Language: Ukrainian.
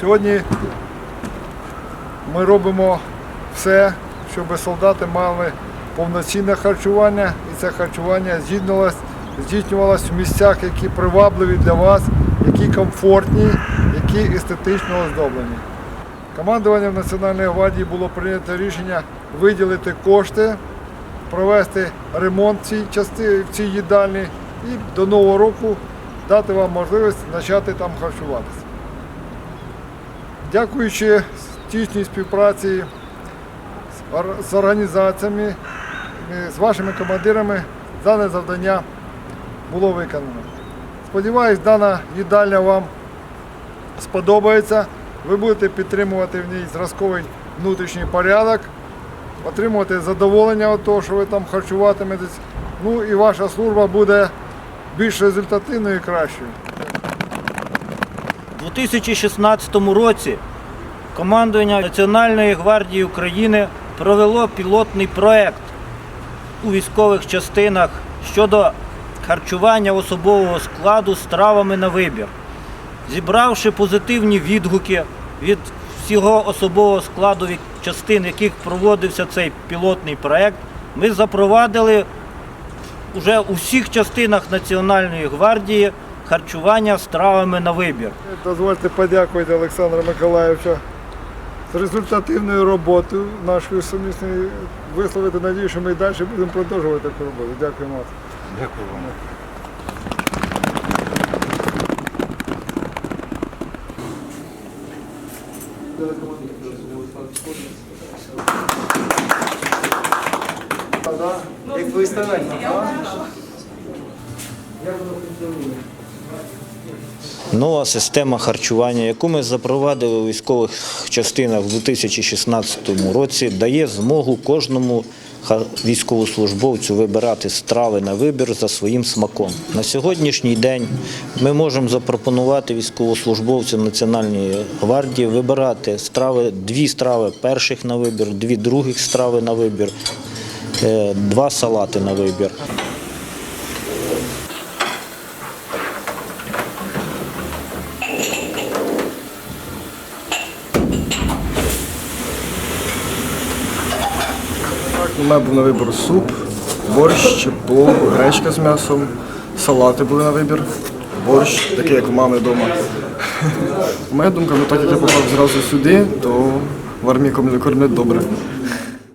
Сьогодні ми робимо все, щоб солдати мали повноцінне харчування, і це харчування здійснювалось в місцях, які привабливі для вас, які комфортні, які естетично оздоблені. Командуванням Національної гвардії було прийнято рішення виділити кошти, провести ремонт в цій їдальні і до нового року дати вам можливість почати там харчуватися. Дякуючи тісній співпраці з організаціями, з вашими командирами, дане завдання було виконано. Сподіваюсь, дана їдальня вам сподобається. Ви будете підтримувати в ній зразковий внутрішній порядок, отримувати задоволення від того, що ви там харчуватиметесь. Ну і ваша служба буде більш результативною і кращою. У 2016 році командування Національної гвардії України провело пілотний проект у військових частинах щодо харчування особового складу стравами на вибір. Зібравши позитивні відгуки від всього особового складу частин, яких проводився цей пілотний проект, ми запровадили уже у всіх частинах Національної гвардії харчування стравами на вибір. Дозвольте подякувати Олександра Миколаївича з результативною роботою нашої сумісної, висловити надію, що ми і далі будемо продовжувати таку роботу. Дякую вам. Дякую вам. Як виставити? Нова система харчування, яку ми запровадили у військових частинах у 2016 році, дає змогу кожному військовослужбовцю вибирати страви на вибір за своїм смаком. На сьогоднішній день ми можемо запропонувати військовослужбовцям Національної гвардії вибирати страви, дві страви перших на вибір, дві других страви на вибір, два салати на вибір. У мене був на вибір суп, борщ, плов, гречка з м'ясом, салати були на вибір, борщ, такий як у мами вдома. Моя думка, ну так як я попав зразу сюди, то в армії кормлять добре.